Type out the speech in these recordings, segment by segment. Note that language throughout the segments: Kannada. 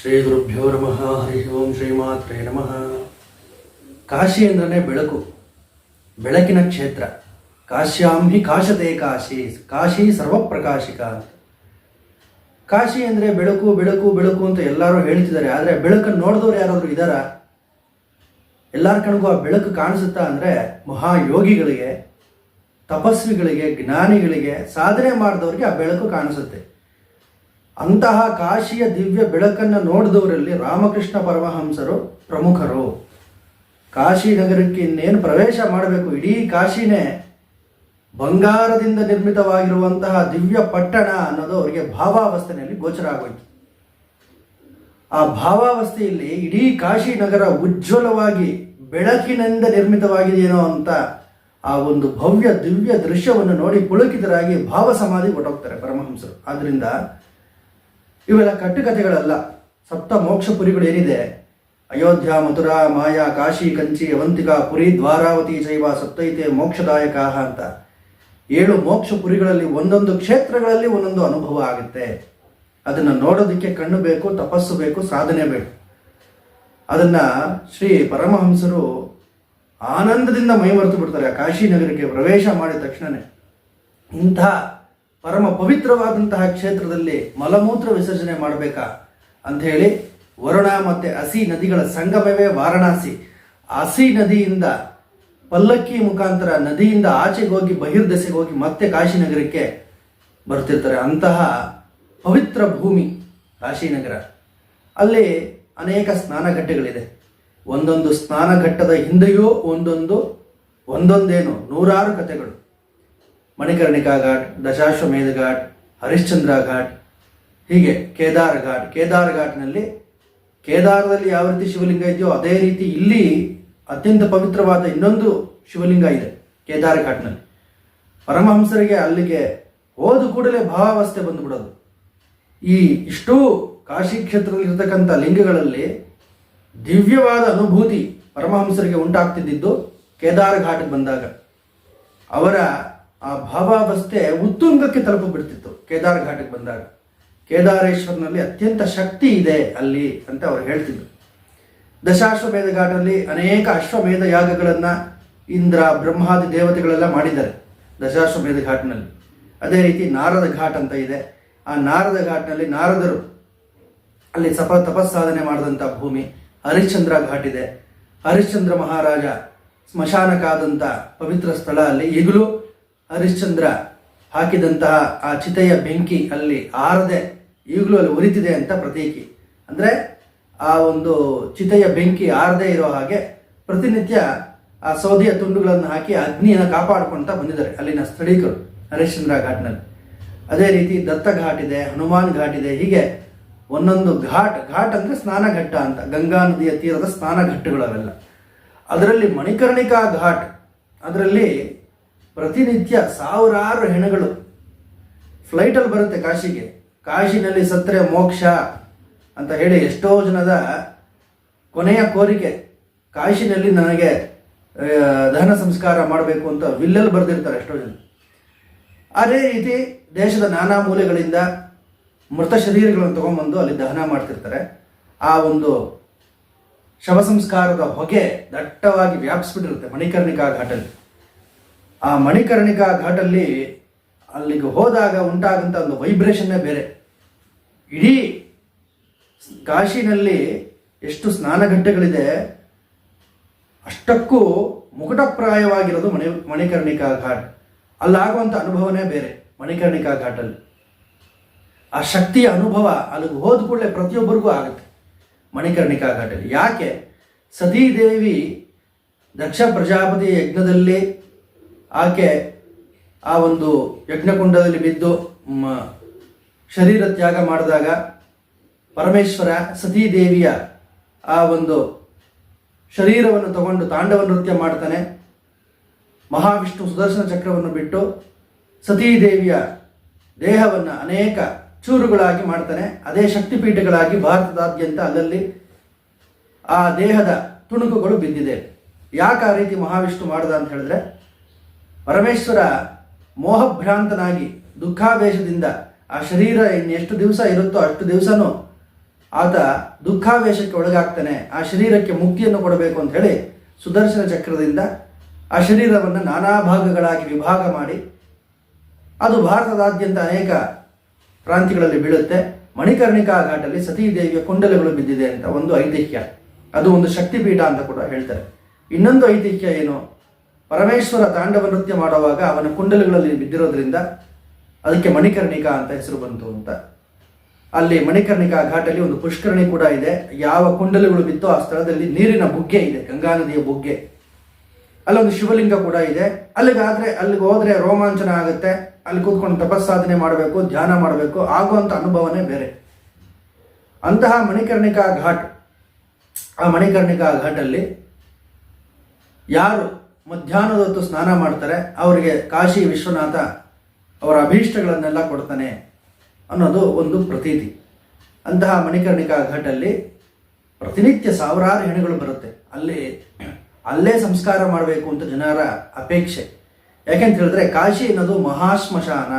ಶ್ರೀ ಗುರುಭ್ಯೋ ನಮಃ ಹರಿ ಓಂ ಶ್ರೀಮಾತ್ರೇ ನಮಃ. ಕಾಶಿ ಅಂದ್ರೆ ಬೆಳಕು, ಬೆಳಕಿನ ಕ್ಷೇತ್ರ. ಕಾಶ್ಯಾಂ ಹಿ ಕಾಶತೆ ಕಾಶಿ ಕಾಶಿ ಸರ್ವಪ್ರಕಾಶಿಕ. ಕಾಶಿ ಅಂದರೆ ಬೆಳಕು ಬೆಳಕು ಬೆಳಕು ಅಂತ ಎಲ್ಲರೂ ಹೇಳ್ತಿದ್ದಾರೆ. ಆದರೆ ಬೆಳಕನ್ನು ನೋಡಿದವ್ರು ಯಾರಾದರೂ ಇದ್ದಾರಾ? ಎಲ್ಲರ ಕಣ್ಗೂ ಆ ಬೆಳಕು ಕಾಣಿಸುತ್ತಾ ಅಂದರೆ ಮಹಾಯೋಗಿಗಳಿಗೆ, ತಪಸ್ವಿಗಳಿಗೆ, ಜ್ಞಾನಿಗಳಿಗೆ, ಸಾಧನೆ ಮಾಡಿದವರಿಗೆ ಆ ಬೆಳಕು ಕಾಣಿಸುತ್ತೆ. ಅಂತಹ ಕಾಶಿಯ ದಿವ್ಯ ಬೆಳಕನ್ನು ನೋಡಿದವರಲ್ಲಿ ರಾಮಕೃಷ್ಣ ಪರಮಹಂಸರು ಪ್ರಮುಖರು. ಕಾಶಿ ನಗರಕ್ಕೆ ಇನ್ನೇನು ಪ್ರವೇಶ ಮಾಡಬೇಕು? ಇಡೀ ಕಾಶಿನೇ ಬಂಗಾರದಿಂದ ನಿರ್ಮಿತವಾಗಿರುವಂತಹ ದಿವ್ಯ ಪಟ್ಟಣ ಅನ್ನೋದು ಅವರಿಗೆ ಭಾವಾವಸ್ಥೆಯಲ್ಲಿ ಗೋಚರ ಆಗೋಯ್ತು. ಆ ಭಾವಾವಸ್ಥೆಯಲ್ಲಿ ಇಡೀ ಕಾಶಿ ನಗರ ಉಜ್ವಲವಾಗಿ ಬೆಳಕಿನಿಂದ ನಿರ್ಮಿತವಾಗಿದೆಯೇನೋ ಅಂತ ಆ ಒಂದು ಭವ್ಯ ದಿವ್ಯ ದೃಶ್ಯವನ್ನು ನೋಡಿ ಪುಳುಕಿತರಾಗಿ ಭಾವ ಸಮಾಧಿ ಹೊಟ್ಟೋಗ್ತಾರೆ ಪರಮಹಂಸರು. ಆದ್ರಿಂದ ಇವೆಲ್ಲ ಕಟ್ಟುಕತೆಗಳಲ್ಲ ಸಪ್ತ ಮೋಕ್ಷ ಪುರಿಗಳು ಏನಿದೆ? ಅಯೋಧ್ಯ, ಮಥುರಾ, ಮಾಯಾ, ಕಾಶಿ, ಕಂಚಿ, ಅವಂತಿಕಾ, ಪುರಿ, ದ್ವಾರಾವತಿ ಜೈವ ಸಪ್ತೈತೆ ಮೋಕ್ಷದಾಯಕ ಅಂತ. ಏಳು ಮೋಕ್ಷ ಪುರಿಗಳಲ್ಲಿ ಒಂದೊಂದು ಕ್ಷೇತ್ರಗಳಲ್ಲಿ ಒಂದೊಂದು ಅನುಭವ ಆಗುತ್ತೆ. ಅದನ್ನು ನೋಡೋದಕ್ಕೆ ಕಣ್ಣು ಬೇಕು, ತಪಸ್ಸು ಬೇಕು, ಸಾಧನೆ ಬೇಕು. ಅದನ್ನ ಶ್ರೀ ಪರಮಹಂಸರು ಆನಂದದಿಂದ ಮೈಮರೆತು ಬಿಡ್ತಾರೆ. ಕಾಶಿ ನಗರಕ್ಕೆ ಪ್ರವೇಶ ಮಾಡಿದ ತಕ್ಷಣನೇ ಇಂಥ ಪರಮ ಪವಿತ್ರವಾದಂತಹ ಕ್ಷೇತ್ರದಲ್ಲಿ ಮಲಮೂತ್ರ ವಿಸರ್ಜನೆ ಮಾಡಬೇಕಾ? ಅಂತ ಹೇಳಿ ವರುಣ ಮತ್ತು ಹಸಿ ನದಿಗಳ ಸಂಗಮವೇ ವಾರಣಾಸಿ. ಹಸಿ ನದಿಯಿಂದ ಪಲ್ಲಕ್ಕಿ ಮುಖಾಂತರ ನದಿಯಿಂದ ಆಚೆಗೆ ಹೋಗಿ ಬಹಿರ್ದೆಸೆಗೆ ಹೋಗಿ ಮತ್ತೆ ಕಾಶಿ ನಗರಕ್ಕೆ ಬರ್ತಿರ್ತಾರೆ. ಅಂತಹ ಪವಿತ್ರ ಭೂಮಿ ಕಾಶಿನಗರ ಅಲ್ಲಿ ಅನೇಕ ಸ್ನಾನಘಟ್ಟಗಳಿದೆ ಒಂದೊಂದು ಸ್ನಾನಘಟ್ಟದ ಹಿಂದೆಯೂ ಒಂದೊಂದು, ಒಂದೊಂದೇನು ನೂರಾರು ಕಥೆಗಳು. ಮಣಿಕರ್ಣಿಕಾ ಘಾಟ್ ದಶಾಶ್ವಮೇಧ ಘಾಟ್ ಹರಿಶ್ಚಂದ್ರ ಘಾಟ್ ಹೀಗೆ ಕೇದಾರ ಘಾಟ್ ಕೇದಾರ ಘಾಟ್ನಲ್ಲಿ ಕೇದಾರದಲ್ಲಿ ಯಾವ ರೀತಿ ಶಿವಲಿಂಗ ಇದೆಯೋ ಅದೇ ರೀತಿ ಇಲ್ಲಿ ಅತ್ಯಂತ ಪವಿತ್ರವಾದ ಇನ್ನೊಂದು ಶಿವಲಿಂಗ ಇದೆ ಕೇದಾರ ಘಾಟ್ನಲ್ಲಿ ಪರಮಹಂಸರಿಗೆ ಅಲ್ಲಿಗೆ ಹೋದ ಕೂಡಲೇ ಭಾವಾವಸ್ಥೆ ಬಂದುಬಿಡೋದು. ಈ ಇಷ್ಟೂ ಕಾಶಿ ಕ್ಷೇತ್ರದಲ್ಲಿ ಇರತಕ್ಕಂಥ ಲಿಂಗಗಳಲ್ಲಿ ದಿವ್ಯವಾದ ಅನುಭೂತಿ ಪರಮಹಂಸರಿಗೆ ಉಂಟಾಗ್ತಿದ್ದಿದ್ದು ಕೇದಾರ ಘಾಟ್ಗೆ ಬಂದಾಗ. ಅವರ ಆ ಭಾವಾವಸ್ಥೆ ಉತ್ತುಂಗಕ್ಕೆ ತಲುಪು ಬಿಡ್ತಿತ್ತು ಕೇದಾರ ಘಾಟಕ್ಕೆ ಬಂದಾಗ. ಕೇದಾರೇಶ್ವರನಲ್ಲಿ ಅತ್ಯಂತ ಶಕ್ತಿ ಇದೆ ಅಲ್ಲಿ ಅಂತ ಅವ್ರು ಹೇಳ್ತಿದ್ರು. ದಶಾಶ್ವಮೇಧ ಘಾಟಲ್ಲಿ ಅನೇಕ ಅಶ್ವಮೇಧ ಯಾಗಗಳನ್ನ ಇಂದ್ರ, ಬ್ರಹ್ಮಾದಿ ದೇವತೆಗಳೆಲ್ಲ ಮಾಡಿದ್ದಾರೆ ದಶಾಶ್ವಮೇಧ ಘಾಟ್ನಲ್ಲಿ. ಅದೇ ರೀತಿ ನಾರದ ಘಾಟ್ ಅಂತ ಇದೆ. ಆ ನಾರದ ಘಾಟ್ನಲ್ಲಿ ನಾರದರು ಅಲ್ಲಿ ಸಪ ತಪಸ್ಸಾಧನೆ ಮಾಡಿದಂಥ ಭೂಮಿ ಹರಿಶ್ಚಂದ್ರ ಘಾಟ್ ಇದೆ. ಹರಿಶ್ಚಂದ್ರ ಮಹಾರಾಜ ಸ್ಮಶಾನಕ್ಕಾದಂಥ ಪವಿತ್ರ ಸ್ಥಳ ಅಲ್ಲಿ ಈಗಲೂ ಹರಿಶ್ಚಂದ್ರ ಹಾಕಿದಂತಹ ಆ ಚಿತೆಯ ಬೆಂಕಿ ಅಲ್ಲಿ ಆರದೆ ಈಗಲೂ ಅಲ್ಲಿ ಉರಿತಿದೆ ಅಂತ ಪ್ರತೀಕಿ. ಅಂದರೆ ಆ ಒಂದು ಚಿತೆಯ ಬೆಂಕಿ ಆರದೆ ಇರೋ ಹಾಗೆ ಪ್ರತಿನಿತ್ಯ ಆ ಸೌದಿಯ ತುಂಡುಗಳನ್ನು ಹಾಕಿ ಅಗ್ನಿಯನ್ನು ಕಾಪಾಡ್ಕೊಳ್ತಾ ಬಂದಿದ್ದಾರೆ ಅಲ್ಲಿನ ಸ್ಥಳೀಕರು ಹರಿಶ್ಚಂದ್ರ ಘಾಟ್ನಲ್ಲಿ. ಅದೇ ರೀತಿ ದತ್ತ ಘಾಟ್ ಇದೆ, ಹನುಮಾನ್ ಘಾಟ್ ಇದೆ, ಹೀಗೆ ಒಂದೊಂದು ಘಾಟ್ ಘಾಟ್ ಅಂದರೆ ಸ್ನಾನಘಟ್ಟ ಅಂತ, ಗಂಗಾ ನದಿಯ ತೀರದ ಸ್ನಾನಘಟ್ಟಗಳು ಅವೆಲ್ಲ. ಅದರಲ್ಲಿ ಮಣಿಕರ್ಣಿಕಾ ಘಾಟ್, ಅದರಲ್ಲಿ ಪ್ರತಿನಿತ್ಯ ಸಾವಿರಾರು ಹೆಣಗಳು ಫ್ಲೈಟಲ್ಲಿ ಬರುತ್ತೆ ಕಾಶಿಗೆ. ಕಾಶಿನಲ್ಲಿ ಸತ್ರೆ, ಮೋಕ್ಷ ಅಂತ ಹೇಳಿ ಎಷ್ಟೋ ಜನದ ಕೊನೆಯ ಕೋರಿಕೆ. ಕಾಶಿನಲ್ಲಿ ನನಗೆ ದಹನ ಸಂಸ್ಕಾರ ಮಾಡಬೇಕು ಅಂತ ವಿಲ್ಲಲ್ಲಿ ಬರೆದಿರ್ತಾರೆ ಎಷ್ಟೋ ಜನ. ಅದೇ ರೀತಿ ದೇಶದ ನಾನಾ ಮೂಲೆಗಳಿಂದ ಮೃತ ಶರೀರಗಳನ್ನು ತಗೊಂಬಂದು ಅಲ್ಲಿ ದಹನ ಮಾಡ್ತಿರ್ತಾರೆ. ಆ ಒಂದು ಶವ ಸಂಸ್ಕಾರದ ಹೊಗೆ ದಟ್ಟವಾಗಿ ವ್ಯಾಪಿಸ್ಬಿಟ್ಟಿರುತ್ತೆ ಮಣಿಕರ್ಣಿಕಾ ಘಾಟಲ್ಲಿ. ಆ ಮಣಿಕರ್ಣಿಕಾ ಘಾಟಲ್ಲಿ ಅಲ್ಲಿಗೆ ಹೋದಾಗ ಉಂಟಾಗಂಥ ಒಂದು ವೈಬ್ರೇಷನ್ನೇ ಬೇರೆ. ಇಡೀ ಕಾಶಿನಲ್ಲಿ ಎಷ್ಟು ಸ್ನಾನಘಟ್ಟಗಳಿದೆ ಅಷ್ಟಕ್ಕೂ ಮುಕುಟಪ್ರಾಯವಾಗಿರೋದು ಮಣಿ, ಮಣಿಕರ್ಣಿಕಾ ಘಾಟ್. ಅಲ್ಲಾಗುವಂಥ ಅನುಭವನೇ ಬೇರೆ ಮಣಿಕರ್ಣಿಕಾ ಘಾಟಲ್ಲಿ. ಆ ಶಕ್ತಿಯ ಅನುಭವ ಅಲ್ಲಿಗೆ ಹೋದ ಕೂಡಲೇ ಪ್ರತಿಯೊಬ್ಬರಿಗೂ ಆಗುತ್ತೆ ಮಣಿಕರ್ಣಿಕಾ ಘಾಟಲ್ಲಿ. ಯಾಕೆ? ಸತೀದೇವಿ ದಕ್ಷ ಪ್ರಜಾಪತಿ ಯಜ್ಞದಲ್ಲಿ ಆಕೆ ಆ ಒಂದು ಯಜ್ಞಕುಂಡದಲ್ಲಿ ಬಿದ್ದು ಶರೀರ ತ್ಯಾಗ ಮಾಡಿದಾಗ ಪರಮೇಶ್ವರ ಸತೀದೇವಿಯ ಆ ಒಂದು ಶರೀರವನ್ನು ತಗೊಂಡು ತಾಂಡವ ನೃತ್ಯ ಮಾಡ್ತಾನೆ. ಮಹಾವಿಷ್ಣು ಸುದರ್ಶನ ಚಕ್ರವನ್ನು ಬಿಟ್ಟು ಸತೀದೇವಿಯ ದೇಹವನ್ನು ಅನೇಕ ಚೂರುಗಳಾಗಿ ಮಾಡ್ತಾನೆ. ಅದೇ ಶಕ್ತಿಪೀಠಗಳಾಗಿ ಭಾರತದಾದ್ಯಂತ ಅಲ್ಲಲ್ಲಿ ಆ ದೇಹದ ತುಣುಕುಗಳು ಬಿದ್ದಿದೆ. ಯಾಕೆ ಆ ರೀತಿ ಮಹಾವಿಷ್ಣು ಮಾಡ್ದ ಅಂತ ಹೇಳಿದ್ರೆ ಪರಮೇಶ್ವರ ಮೋಹಭ್ರಾಂತನಾಗಿ ದುಃಖಾವೇಶದಿಂದ ಆ ಶರೀರ ಇನ್ನೆಷ್ಟು ದಿವಸ ಇರುತ್ತೋ ಅಷ್ಟು ದಿವಸನೂ ಆತ ದುಃಖಾವೇಶಕ್ಕೆ ಒಳಗಾಗ್ತಾನೆ. ಆ ಶರೀರಕ್ಕೆ ಮುಕ್ತಿಯನ್ನು ಕೊಡಬೇಕು ಅಂತ ಹೇಳಿ ಸುದರ್ಶನ ಚಕ್ರದಿಂದ ಆ ಶರೀರವನ್ನು ನಾನಾ ಭಾಗಗಳಾಗಿ ವಿಭಾಗ ಮಾಡಿ ಅದು ಭಾರತದಾದ್ಯಂತ ಅನೇಕ ಪ್ರಾಂತ್ಯಗಳಲ್ಲಿ ಬೀಳುತ್ತೆ. ಮಣಿಕರ್ಣಿಕಾ ಘಾಟಲ್ಲಿ ಸತೀದೇವಿಯ ಕುಂಡಲಗಳು ಬಿದ್ದಿದೆ ಅಂತ ಒಂದು ಐತಿಹ್ಯ. ಅದು ಒಂದು ಶಕ್ತಿಪೀಠ ಅಂತ ಕೂಡ ಹೇಳ್ತಾರೆ. ಇನ್ನೊಂದು ಐತಿಹ್ಯ ಏನು? ಪರಮೇಶ್ವರ ತಾಂಡವ ನೃತ್ಯ ಮಾಡುವಾಗ ಅವನ ಕುಂಡಲಗಳಲ್ಲಿ ಬಿದ್ದಿರೋದ್ರಿಂದ ಅದಕ್ಕೆ ಮಣಿಕರ್ಣಿಕಾ ಅಂತ ಹೆಸರು ಬಂತು ಅಂತ. ಅಲ್ಲಿ ಮಣಿಕರ್ಣಿಕಾ ಘಾಟಲ್ಲಿ ಒಂದು ಪುಷ್ಕರಣಿ ಕೂಡ ಇದೆ. ಯಾವ ಕುಂಡಲಗಳು ಬಿತ್ತೋ ಆ ಸ್ಥಳದಲ್ಲಿ ನೀರಿನ ಬುಗ್ಗೆ ಇದೆ, ಗಂಗಾ ನದಿಯ ಬುಗ್ಗೆ. ಅಲ್ಲೊಂದು ಶಿವಲಿಂಗ ಕೂಡ ಇದೆ. ಅಲ್ಲಿಗಾದ್ರೆ ಅಲ್ಲಿಗೆ ಹೋದ್ರೆ ರೋಮಾಂಚನ ಆಗುತ್ತೆ. ಅಲ್ಲಿ ಕೂತ್ಕೊಂಡು ತಪಸ್ಸಾಧನೆ ಮಾಡಬೇಕು, ಧ್ಯಾನ ಮಾಡಬೇಕು ಆಗುವಂಥ ಅನುಭವನೇ ಬೇರೆ. ಅಂತಹ ಮಣಿಕರ್ಣಿಕಾ ಘಾಟ್, ಆ ಮಣಿಕರ್ಣಿಕಾ ಘಾಟಲ್ಲಿ ಯಾರು ಮಧ್ಯಾಹ್ನದ ಹೊತ್ತು ಸ್ನಾನ ಮಾಡ್ತಾರೆ, ಅವರಿಗೆ ಕಾಶಿ ವಿಶ್ವನಾಥ ಅವರ ಅಭೀಷ್ಟಗಳನ್ನೆಲ್ಲ ಕೊಡ್ತಾನೆ ಅನ್ನೋದು ಒಂದು ಪ್ರತೀತಿ. ಅಂತಹ ಮಣಿಕರ್ಣಿಕಾ ಘಾಟಲ್ಲಿ ಪ್ರತಿನಿತ್ಯ ಸಾವಿರಾರು ಹೆಣಗಳು ಬರುತ್ತೆ. ಅಲ್ಲಿ, ಅಲ್ಲೇ ಸಂಸ್ಕಾರ ಮಾಡಬೇಕು ಅಂತ ಜನರ ಅಪೇಕ್ಷೆ. ಯಾಕೆಂತ ಹೇಳಿದ್ರೆ ಕಾಶಿ ಅನ್ನೋದು ಮಹಾಶ್ಮಶಾನ.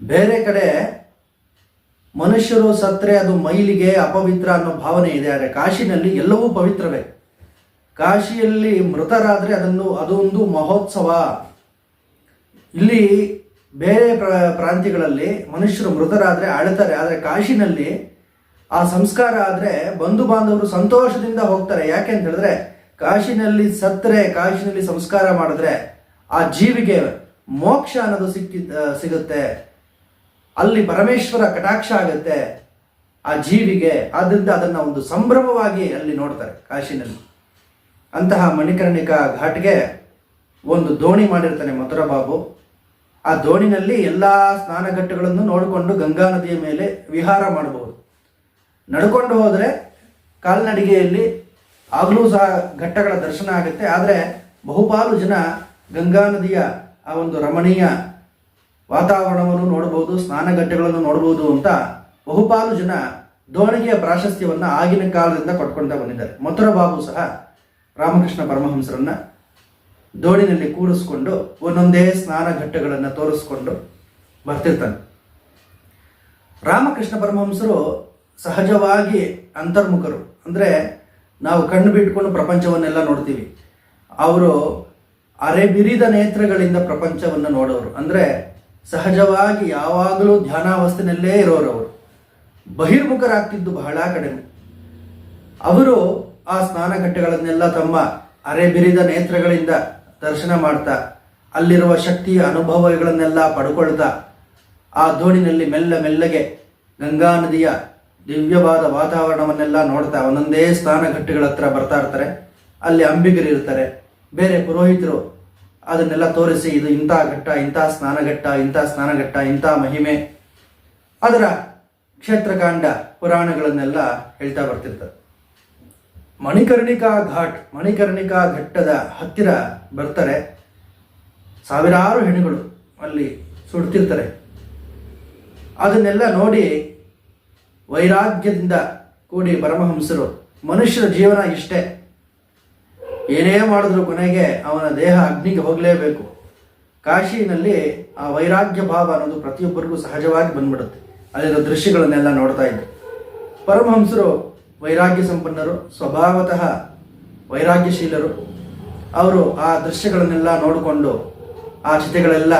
ಬೇರೆ ಕಡೆ ಮನುಷ್ಯರು ಸತ್ರೆ ಅದು ಮೈಲಿಗೆ ಅಪವಿತ್ರ ಅನ್ನೋ ಭಾವನೆ ಇದೆ, ಆದರೆ ಕಾಶಿನಲ್ಲಿ ಎಲ್ಲವೂ ಪವಿತ್ರವೇ. ಕಾಶಿಯಲ್ಲಿ ಮೃತರಾದರೆ ಅದನ್ನು, ಅದೊಂದು ಮಹೋತ್ಸವ. ಇಲ್ಲಿ ಬೇರೆ ಪ್ರ, ಪ್ರಾಂತ್ಯಗಳಲ್ಲಿ ಮನುಷ್ಯರು ಮೃತರಾದರೆ ಆಳ್ತಾರೆ, ಆದರೆ ಕಾಶಿನಲ್ಲಿ ಆ ಸಂಸ್ಕಾರ ಆದರೆ ಬಂಧು ಬಾಂಧವರು ಸಂತೋಷದಿಂದ ಹೋಗ್ತಾರೆ. ಯಾಕೆ ಅಂತ ಹೇಳಿದ್ರೆ, ಕಾಶಿನಲ್ಲಿ ಸತ್ತರೆ, ಕಾಶಿನಲ್ಲಿ ಸಂಸ್ಕಾರ ಮಾಡಿದ್ರೆ ಆ ಜೀವಿಗೆ ಮೋಕ್ಷ ಅನ್ನೋದು ಸಿಕ್ಕಿ ಸಿಗುತ್ತೆ. ಅಲ್ಲಿ ಪರಮೇಶ್ವರ ಕಟಾಕ್ಷ ಆಗುತ್ತೆ ಆ ಜೀವಿಗೆ. ಆದ್ದರಿಂದ ಅದನ್ನು ಒಂದು ಸಂಭ್ರಮವಾಗಿ ಅಲ್ಲಿ ನೋಡ್ತಾರೆ ಕಾಶಿನಲ್ಲಿ. ಅಂತಹ ಮಣಿಕರ್ಣಿಕಾ ಘಾಟ್ಗೆ ಒಂದು ದೋಣಿ ಮಾಡಿರ್ತಾನೆ ಮಥುರ ಬಾಬು. ಆ ದೋಣಿನಲ್ಲಿ ಎಲ್ಲ ಸ್ನಾನಘಟ್ಟಗಳನ್ನು ನೋಡಿಕೊಂಡು ಗಂಗಾ ನದಿಯ ಮೇಲೆ ವಿಹಾರ ಮಾಡಬಹುದು. ನಡ್ಕೊಂಡು ಹೋದರೆ ಕಾಲ್ನಡಿಗೆಯಲ್ಲಿ ಆಗಲೂ ಸಹ ಘಟ್ಟಗಳ ದರ್ಶನ ಆಗುತ್ತೆ. ಆದರೆ ಬಹುಪಾಲು ಜನ ಗಂಗಾ ನದಿಯ ಆ ಒಂದು ರಮಣೀಯ ವಾತಾವರಣವನ್ನು ನೋಡಬಹುದು ಸ್ನಾನಘಟ್ಟಗಳನ್ನು ನೋಡಬಹುದು ಅಂತ ಬಹುಪಾಲು ಜನ ದೋಣಿಗೆಯ ಪ್ರಾಶಸ್ತ್ಯವನ್ನು ಆಗಿನ ಕಾಲದಿಂದ ಕೊಟ್ಕೊಳ್ತಾ ಬಂದಿದ್ದಾರೆ. ಮಥುರ ಬಾಬು ಸಹ ರಾಮಕೃಷ್ಣ ಪರಮಹಂಸರನ್ನ ದೋಣಿನಲ್ಲಿ ಕೂರಿಸ್ಕೊಂಡು ಒಂದೊಂದೇ ಸ್ನಾನ ಘಟ್ಟಗಳನ್ನು ತೋರಿಸ್ಕೊಂಡು ಬರ್ತಿರ್ತಾನೆ. ರಾಮಕೃಷ್ಣ ಪರಮಹಂಸರು ಸಹಜವಾಗಿ ಅಂತರ್ಮುಖರು. ಅಂದರೆ ನಾವು ಕಣ್ಣು ಬಿಟ್ಕೊಂಡು ಪ್ರಪಂಚವನ್ನೆಲ್ಲ ನೋಡ್ತೀವಿ. ಅವರು ಅರೆಬಿರಿದ ನೇತ್ರಗಳಿಂದ ಪ್ರಪಂಚವನ್ನು ನೋಡೋರು. ಅಂದರೆ ಸಹಜವಾಗಿ ಯಾವಾಗಲೂ ಧ್ಯಾನಾವಸ್ಥೆನಲ್ಲೇ ಇರೋರು ಅವರು ಬಹಿರ್ಮುಖರಾಗ್ತಿದ್ದು ಬಹಳ ಕಡಿಮೆ. ಅವರು ಆ ಸ್ನಾನಘಟ್ಟಗಳನ್ನೆಲ್ಲ ತಮ್ಮ ಅರೆಬಿರಿದ ನೇತ್ರಗಳಿಂದ ದರ್ಶನ ಮಾಡ್ತಾ, ಅಲ್ಲಿರುವ ಶಕ್ತಿಯ ಅನುಭವಗಳನ್ನೆಲ್ಲ ಪಡ್ಕೊಳ್ತಾ, ಆ ದೋಣಿನಲ್ಲಿ ಮೆಲ್ಲ ಮೆಲ್ಲಗೆ ಗಂಗಾ ನದಿಯ ದಿವ್ಯವಾದ ವಾತಾವರಣವನ್ನೆಲ್ಲ ನೋಡ್ತಾ ಒಂದೊಂದೇ ಸ್ನಾನಘಟ್ಟಗಳ ಹತ್ರ ಬರ್ತಾ ಇರ್ತಾರೆ. ಅಲ್ಲಿ ಅಂಬಿಗರು ಇರ್ತಾರೆ. ಬೇರೆ ಪುರೋಹಿತರು ಅದನ್ನೆಲ್ಲ ತೋರಿಸಿ ಇದು ಇಂಥ ಘಟ್ಟ, ಇಂಥ ಸ್ನಾನಘಟ್ಟ ಇಂಥ ಸ್ನಾನಘಟ್ಟ, ಇಂಥ ಮಹಿಮೆ. ಅದರ ಕ್ಷೇತ್ರಕಾಂಡ ಪುರಾಣಗಳನ್ನೆಲ್ಲ ಹೇಳ್ತಾ ಬರ್ತಿರ್ತಾರೆ ಮಣಿಕರ್ಣಿಕಾ ಘಾಟ್, ಮಣಿಕರ್ಣಿಕಾ ಘಟ್ಟದ ಹತ್ತಿರ ಬರ್ತಾರೆ. ಸಾವಿರಾರು ಹೆಣ್ಣುಗಳು ಅಲ್ಲಿ ಸುಡ್ತಿರ್ತಾರೆ. ಅದನ್ನೆಲ್ಲ ನೋಡಿ ವೈರಾಗ್ಯದಿಂದ ಕೂಡಿ ಪರಮಹಂಸರು ಮನುಷ್ಯರ ಜೀವನ ಇಷ್ಟೇ. ಏನೇ ಮಾಡಿದ್ರು ಕೊನೆಗೆ ಅವನ ದೇಹ ಅಗ್ನಿಗೆ ಹೋಗಲೇಬೇಕು. ಕಾಶಿನಲ್ಲಿ ಆ ವೈರಾಗ್ಯ ಭಾವ ಅನ್ನೋದು ಪ್ರತಿಯೊಬ್ಬರಿಗೂ ಸಹಜವಾಗಿ ಬಂದ್ಬಿಡುತ್ತೆ. ಅಲ್ಲಿರೋ ದೃಶ್ಯಗಳನ್ನೆಲ್ಲ ನೋಡ್ತಾ ಇದ್ದರು ಪರಮಹಂಸರು ವೈರಾಗ್ಯ ಸಂಪನ್ನರು, ಸ್ವಭಾವತಃ ವೈರಾಗ್ಯಶೀಲರು, ಅವರು ಆ ದೃಶ್ಯಗಳನ್ನೆಲ್ಲ ನೋಡಿಕೊಂಡು ಆ ಚಿತೆಗಳೆಲ್ಲ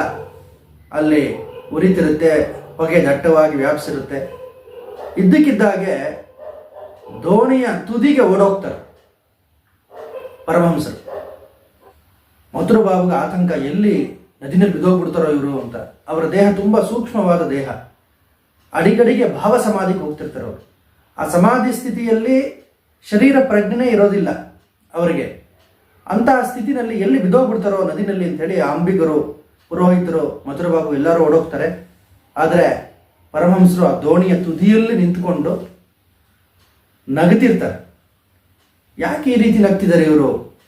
ಅಲ್ಲಿ ಉರಿತಿರುತ್ತೆ, ಹೊಗೆ ದಟ್ಟವಾಗಿ ವ್ಯಾಪಿಸಿರುತ್ತೆ. ಇದ್ದಕ್ಕಿದ್ದಾಗೆ ದೋಣಿಯ ತುದಿಗೆ ಓಡೋಗ್ತಾರೆ ಪರಮಹಂಸರು. ಮಧುರ ಬಾಬುಗೆ ಆತಂಕ, ಎಲ್ಲಿ ನದಿನಲ್ಲಿ ಬಿದ್ದೋಗ್ಬಿಡ್ತಾರೋ ಇವರು ಅಂತ. ಅವರ ದೇಹ ತುಂಬ ಸೂಕ್ಷ್ಮವಾದ ದೇಹ. ಅಡಿಗಡಿಗೆ ಭಾವ ಸಮಾಧಿಗೆ ಹೋಗ್ತಿರ್ತಾರೆ ಅವರು. ಆ ಸಮಾಧಿ ಸ್ಥಿತಿಯಲ್ಲಿ ಶರೀರ ಪ್ರಜ್ಞೆ ಇರೋದಿಲ್ಲ ಅವರಿಗೆ. ಅಂತಹ ಸ್ಥಿತಿನಲ್ಲಿ ಎಲ್ಲಿ ಬಿದ್ದೋಗ್ಬಿಡ್ತಾರೋ ನದಿನಲ್ಲಿ ಅಂತೇಳಿ ಅಂಬಿಗರು, ಪುರೋಹಿತರು ಮಧುರ ಬಾಬು ಎಲ್ಲರೂ ಓಡೋಗ್ತಾರೆ. ಆದರೆ ಪರಮಹಂಸರು ಆ ದೋಣಿಯ ತುದಿಯಲ್ಲಿ ನಿಂತ್ಕೊಂಡು ನಗತಿರ್ತಾರೆ ಯಾಕೆ ಈ ರೀತಿ ನಗ್ತಿದ್ದಾರೆ ಇವರು?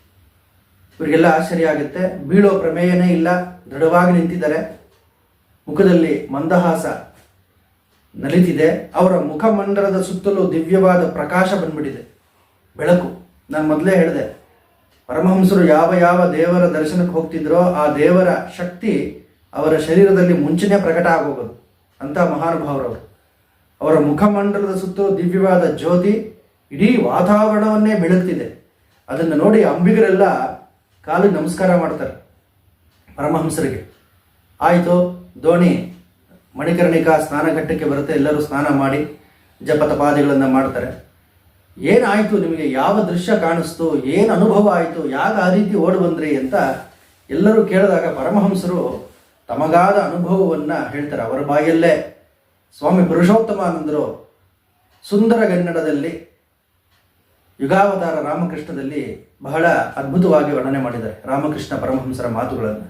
ಇವರಿಗೆಲ್ಲ ಆಶ್ಚರ್ಯ ಆಗುತ್ತೆ ಬೀಳೋ ಪ್ರಮೇಯನೇ ಇಲ್ಲ. ದೃಢವಾಗಿ ನಿಂತಿದ್ದಾರೆ. ಮುಖದಲ್ಲಿ ಮಂದಹಾಸ. ನಲಿತಿದೆ, ಅವರ ಮುಖಮಂಡಲದ ಸುತ್ತಲೂ ದಿವ್ಯವಾದ ಪ್ರಕಾಶ ಬಂದ್ಬಿಟ್ಟಿದೆ. ಬೆಳಕು, ನಾನು ಮೊದಲೇ ಹೇಳಿದೆ, ಪರಮಹಂಸರು ಯಾವ ಯಾವ ದೇವರ ದರ್ಶನಕ್ಕೆ ಹೋಗ್ತಿದ್ರೋ ಆ ದೇವರ ಶಕ್ತಿ ಅವರ ಶರೀರದಲ್ಲಿ ಮುಂಚೆನೇ ಪ್ರಕಟ ಆಗೋಗೋದು. ಅಂತ ಮಹಾನುಭಾವರವರು ಅವರ ಮುಖಮಂಡಲದ ಸುತ್ತಲೂ ದಿವ್ಯವಾದ ಜ್ಯೋತಿ ಇಡೀ ವಾತಾವರಣವನ್ನೇ ಬೆಳಗ್ತಿದೆ. ಅದನ್ನು ನೋಡಿ ಅಂಬಿಗರೆಲ್ಲ ಕಾಲಿಗೆ ನಮಸ್ಕಾರ ಮಾಡ್ತಾರೆ ಪರಮಹಂಸರಿಗೆ. ಆಯಿತು, ದೋಣಿ ಮಣಿಕರ್ಣಿಕಾ ಸ್ನಾನಘಟ್ಟಕ್ಕೆ ಬರುತ್ತೆ, ಎಲ್ಲರೂ ಸ್ನಾನ ಮಾಡಿ ಜಪತಪಾದಿಗಳನ್ನು ಮಾಡ್ತಾರೆ. ಏನಾಯಿತು, ನಿಮಗೆ ಯಾವ ದೃಶ್ಯ ಕಾಣಿಸ್ತು, ಏನು ಅನುಭವ ಆಯಿತು, ಯಾಗ ಆ ರೀತಿ ಓಡಿ ಬಂದ್ರಿ ಅಂತ ಎಲ್ಲರೂ ಕೇಳಿದಾಗ ಪರಮಹಂಸರು ತಮಗಾದ ಅನುಭವವನ್ನು ಹೇಳ್ತಾರೆ. ಅವರ ಬಾಯಲ್ಲೇ ಸ್ವಾಮಿ ಪುರುಷೋತ್ತಮಾನಂದರು ಸುಂದರ ಕನ್ನಡದಲ್ಲಿ ಯುಗಾವತಾರ ರಾಮಕೃಷ್ಣದಲ್ಲಿ ಬಹಳ ಅದ್ಭುತವಾಗಿ ವರ್ಣನೆ ಮಾಡಿದ್ದಾರೆ ರಾಮಕೃಷ್ಣ ಪರಮಹಂಸರ ಮಾತುಗಳನ್ನು.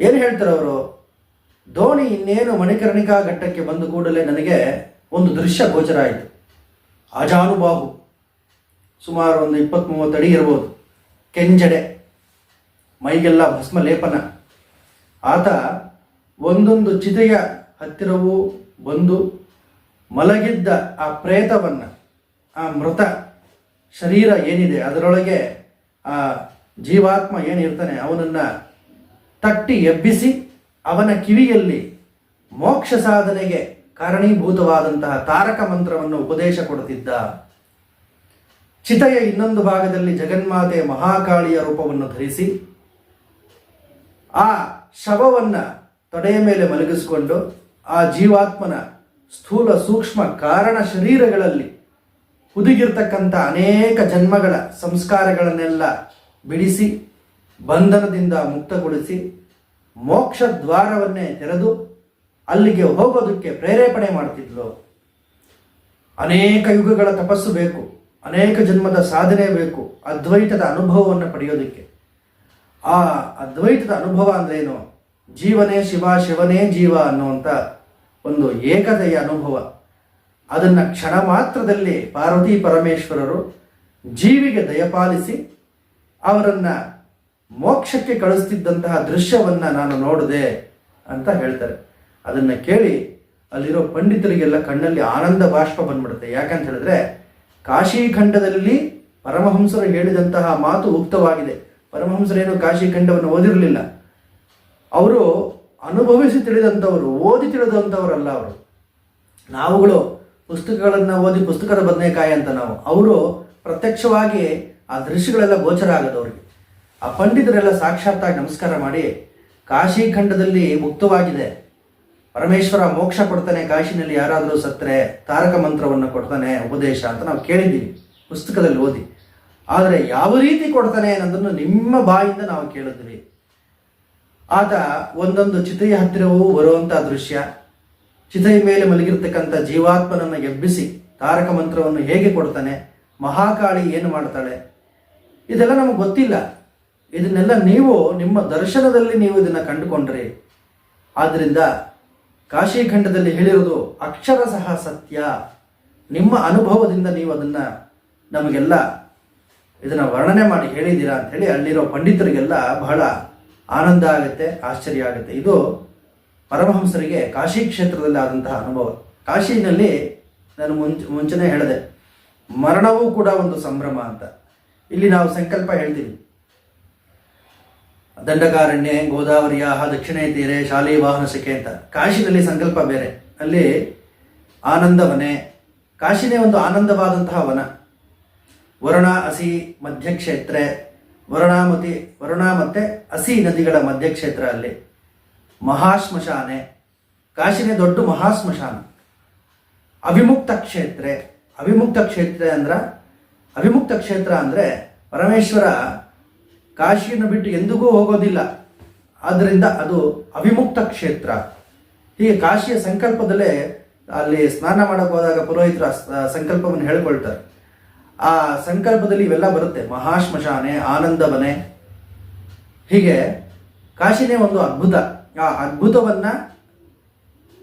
ಏನು ಹೇಳ್ತಾರೆ ಅವರು? ದೋಣಿ ಇನ್ನೇನು ಮಣಿಕರ್ಣಿಕಾ ಘಟ್ಟಕ್ಕೆ ಬಂದ ಕೂಡಲೇ ನನಗೆ ಒಂದು ದೃಶ್ಯ ಗೋಚರ ಆಯಿತು. ಅಜಾನುಬಾಹು ಸುಮಾರು ಒಂದು ಇಪ್ಪತ್ತ್ ಮೂವತ್ತು ಅಡಿ ಇರ್ಬೋದು ಕೆಂಜಡೆ, ಮೈಗೆಲ್ಲ ಭಸ್ಮ ಲೇಪನ ಆತ ಒಂದೊಂದು ಚಿತೆಯ ಹತ್ತಿರವೂ ಬಂದು ಮಲಗಿದ್ದ ಆ ಪ್ರೇತವನ್ನು, ಆ ಮೃತ ಶರೀರ ಏನಿದೆ, ಅದರೊಳಗೆ ಆ ಜೀವಾತ್ಮ ಏನಿರ್ತಾನೆ, ಅವನನ್ನು ತಟ್ಟಿ ಎಬ್ಬಿಸಿ ಅವನ ಕಿವಿಯಲ್ಲಿ ಮೋಕ್ಷ ಸಾಧನೆಗೆ ಕಾರಣೀಭೂತವಾದಂತಹ ತಾರಕ ಮಂತ್ರವನ್ನು ಉಪದೇಶ ಕೊಡುತ್ತಿದ್ದ ಚಿತೆಯ ಇನ್ನೊಂದು ಭಾಗದಲ್ಲಿ ಜಗನ್ಮಾತೆ ಮಹಾಕಾಳಿಯ ರೂಪವನ್ನು ಧರಿಸಿ ಆ ಶವವನ್ನು ತೊಡೆಯ ಮೇಲೆ ಮಲಗಿಸಿಕೊಂಡು ಆ ಜೀವಾತ್ಮನ ಸ್ಥೂಲ ಸೂಕ್ಷ್ಮ ಕಾರಣ ಶರೀರಗಳಲ್ಲಿ ಹುದುಗಿರ್ತಕ್ಕಂಥ ಅನೇಕ ಜನ್ಮಗಳ ಸಂಸ್ಕಾರಗಳನ್ನೆಲ್ಲ ಬಿಡಿಸಿ ಬಂಧನದಿಂದ ಮುಕ್ತಗೊಳಿಸಿ ಮೋಕ್ಷ ದ್ವಾರವನ್ನೇ ತೆರೆದು ಅಲ್ಲಿಗೆ ಹೋಗೋದಕ್ಕೆ ಪ್ರೇರೇಪಣೆ ಮಾಡ್ತಿದ್ಲು. ಅನೇಕ ಯುಗಗಳ ತಪಸ್ಸು ಬೇಕು, ಅನೇಕ ಜನ್ಮದ ಸಾಧನೆ ಬೇಕು, ಅದ್ವೈತದ ಅನುಭವವನ್ನು ಪಡೆಯೋದಕ್ಕೆ. ಆ ಅದ್ವೈತದ ಅನುಭವ ಅಂದ್ರೇನು? ಜೀವನೇ ಶಿವ, ಶಿವನೇ ಜೀವ ಅನ್ನುವಂಥ ಒಂದು ಏಕತೆಯ ಅನುಭವ. ಅದನ್ನು ಕ್ಷಣ ಮಾತ್ರದಲ್ಲಿ ಪಾರ್ವತಿ ಪರಮೇಶ್ವರರು ಜೀವಿಗೆ ದಯಪಾಲಿಸಿ ಅವರನ್ನು ಮೋಕ್ಷಕ್ಕೆ ಕಳಿಸ್ತಿದ್ದಂತಹ ದೃಶ್ಯವನ್ನು ನಾನು ನೋಡಿದೆ ಅಂತ ಹೇಳ್ತಾರೆ. ಅದನ್ನು ಕೇಳಿ ಅಲ್ಲಿರೋ ಪಂಡಿತರಿಗೆಲ್ಲ ಕಣ್ಣಲ್ಲಿ ಆನಂದ ಬಾಷ್ಪ ಬಂದ್ಬಿಡುತ್ತೆ. ಯಾಕಂತ ಹೇಳಿದ್ರೆ ಕಾಶಿ ಖಂಡದಲ್ಲಿ ಪರಮಹಂಸರು ಹೇಳಿದಂತಹ ಮಾತು ಉಕ್ತವಾಗಿದೆ. ಪರಮಹಂಸರೇನು ಕಾಶಿ ಖಂಡವನ್ನು ಓದಿರಲಿಲ್ಲ. ಅವರು ಅನುಭವಿಸಿ ತಿಳಿದಂಥವರು, ಓದಿ ತಿಳಿದಂಥವರಲ್ಲ ಅವರು. ನಾವುಗಳು ಪುಸ್ತಕಗಳನ್ನು ಓದಿ ಪುಸ್ತಕದ ಬದನೆಕಾಯಿ ಅಂತ ನಾವು. ಅವರು ಪ್ರತ್ಯಕ್ಷವಾಗಿ ಆ ದೃಶ್ಯಗಳೆಲ್ಲ ಗೋಚರ ಆಗೋದು ಆ ಪಂಡಿತರೆಲ್ಲ ಸಾಕ್ಷಾತ್ತಾಗಿ ನಮಸ್ಕಾರ ಮಾಡಿ, ಕಾಶಿ ಖಂಡದಲ್ಲಿ ಮುಕ್ತವಾಗಿದೆ. ಪರಮೇಶ್ವರ ಮೋಕ್ಷ ಕೊಡ್ತಾನೆ, ಕಾಶಿನಲ್ಲಿ ಯಾರಾದರೂ ಸತ್ತರೆ ತಾರಕ ಮಂತ್ರವನ್ನು ಕೊಡ್ತಾನೆ, ಉಪದೇಶ ಅಂತ ನಾವು ಕೇಳಿದ್ದೀವಿ. ಪುಸ್ತಕದಲ್ಲಿ ಓದಿ. ಆದರೆ ಯಾವ ರೀತಿ ಕೊಡ್ತಾನೆ ಅನ್ನೋದನ್ನು ನಿಮ್ಮ ಬಾಯಿಂದ ನಾವು ಕೇಳಿದ್ವಿ. ಆತ ಒಂದೊಂದು ಚಿತೆಯ ಹತ್ತಿರವೂ ಬರುವಂಥ ದೃಶ್ಯ. ಚಿತೆಯ ಮೇಲೆ ಮಲಗಿರ್ತಕ್ಕಂಥ ಜೀವಾತ್ಮನನ್ನು ಎಬ್ಬಿಸಿ ತಾರಕ ಮಂತ್ರವನ್ನು ಹೇಗೆ ಕೊಡ್ತಾನೆ, ಮಹಾಕಾಳಿ ಏನು ಮಾಡ್ತಾಳೆ, ಇದೆಲ್ಲ ನಮಗೆ ಗೊತ್ತಿಲ್ಲ. ಇದನ್ನೆಲ್ಲ ನೀವು ನಿಮ್ಮ ದರ್ಶನದಲ್ಲಿ ನೀವು ಇದನ್ನು ಕಂಡುಕೊಂಡ್ರಿ. ಆದ್ದರಿಂದ ಕಾಶಿ ಖಂಡದಲ್ಲಿ ಹೇಳಿರೋದು ಅಕ್ಷರ ಸಹ ಸತ್ಯ. ನಿಮ್ಮ ಅನುಭವದಿಂದ ನೀವು ಅದನ್ನು ನಮಗೆಲ್ಲ ಇದನ್ನು ವರ್ಣನೆ ಮಾಡಿ ಹೇಳಿದ್ದೀರಾ ಅಂಥೇಳಿ ಅಲ್ಲಿರೋ ಪಂಡಿತರಿಗೆಲ್ಲ ಬಹಳ ಆನಂದ ಆಗುತ್ತೆ, ಆಶ್ಚರ್ಯ ಆಗುತ್ತೆ. ಇದು ಪರಮಹಂಸರಿಗೆ ಕಾಶಿ ಕ್ಷೇತ್ರದಲ್ಲಿ ಆದಂತಹ ಅನುಭವ. ಕಾಶಿನಲ್ಲಿ ನಾನು ಮುಂಚೆ, ಮುಂಚೆನೇ ಹೇಳಿದೆ, ಮರಣವೂ ಕೂಡ ಒಂದು ಸಂಭ್ರಮ ಅಂತ. ಇಲ್ಲಿ ನಾವು ಸಂಕಲ್ಪ ಹೇಳ್ತೀವಿ. ದಂಡಕಾರಣ್ಯ, ಗೋದಾವರಿಯ, ದಕ್ಷಿಣ ತೀರೆ, ಶಾಲೆ ವಾಹನ ಸಿಕ್ಕೆ ಅಂತ. ಕಾಶಿನಲ್ಲಿ ಸಂಕಲ್ಪ ಬೇರೆ. ಅಲ್ಲಿ ಆನಂದವನೆ. ಕಾಶಿನೇ ಒಂದು ಆನಂದವಾದಂತಹ ವನ. ವರುಣ ಅಸಿ ಮಧ್ಯಕ್ಷೇತ್ರ, ವರುಣಾಮತಿ ವರುಣ ಮತ್ತು ಅಸಿ ನದಿಗಳ ಮಧ್ಯಕ್ಷೇತ್ರ ಅಲ್ಲಿ. ಮಹಾಶ್ಮಶಾನೆ. ಕಾಶಿನೇ ದೊಡ್ಡ ಮಹಾಶ್ಮಶಾನ. ಅವಿಮುಕ್ತ ಕ್ಷೇತ್ರ. ಅವಿಮುಕ್ತ ಕ್ಷೇತ್ರ ಅಂದ್ರೆ, ಅವಿಮುಕ್ತ ಕ್ಷೇತ್ರ ಅಂದರೆ ಪರಮೇಶ್ವರ ಕಾಶಿಯನ್ನು ಬಿಟ್ಟು ಎಂದಿಗೂ ಹೋಗೋದಿಲ್ಲ. ಆದ್ದರಿಂದ ಅದು ಅವಿಮುಕ್ತ ಕ್ಷೇತ್ರ. ಹೀಗೆ ಕಾಶಿಯ ಸಂಕಲ್ಪದಲ್ಲೇ ಅಲ್ಲಿ ಸ್ನಾನ ಮಾಡಕ್ಕೆ ಹೋದಾಗ ಪುರೋಹಿತರ ಸಂಕಲ್ಪವನ್ನು ಹೇಳ್ಕೊಳ್ತಾರೆ. ಆ ಸಂಕಲ್ಪದಲ್ಲಿ ಇವೆಲ್ಲ ಬರುತ್ತೆ. ಮಹಾಶ್ಮಶಾನೆ, ಆನಂದವನೆ. ಹೀಗೆ ಕಾಶಿನೇ ಒಂದು ಅದ್ಭುತ. ಆ ಅದ್ಭುತವನ್ನ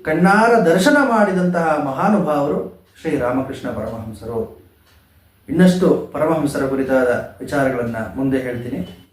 ಕಣ್ಣಾರ ದರ್ಶನ ಮಾಡಿದಂತಹ ಮಹಾನುಭಾವರು ಶ್ರೀ ರಾಮಕೃಷ್ಣ ಪರಮಹಂಸರು. ಇನ್ನಷ್ಟು ಪರಮಹಂಸರ ಕುರಿತಾದ ವಿಚಾರಗಳನ್ನು ಮುಂದೆ ಹೇಳ್ತೀನಿ.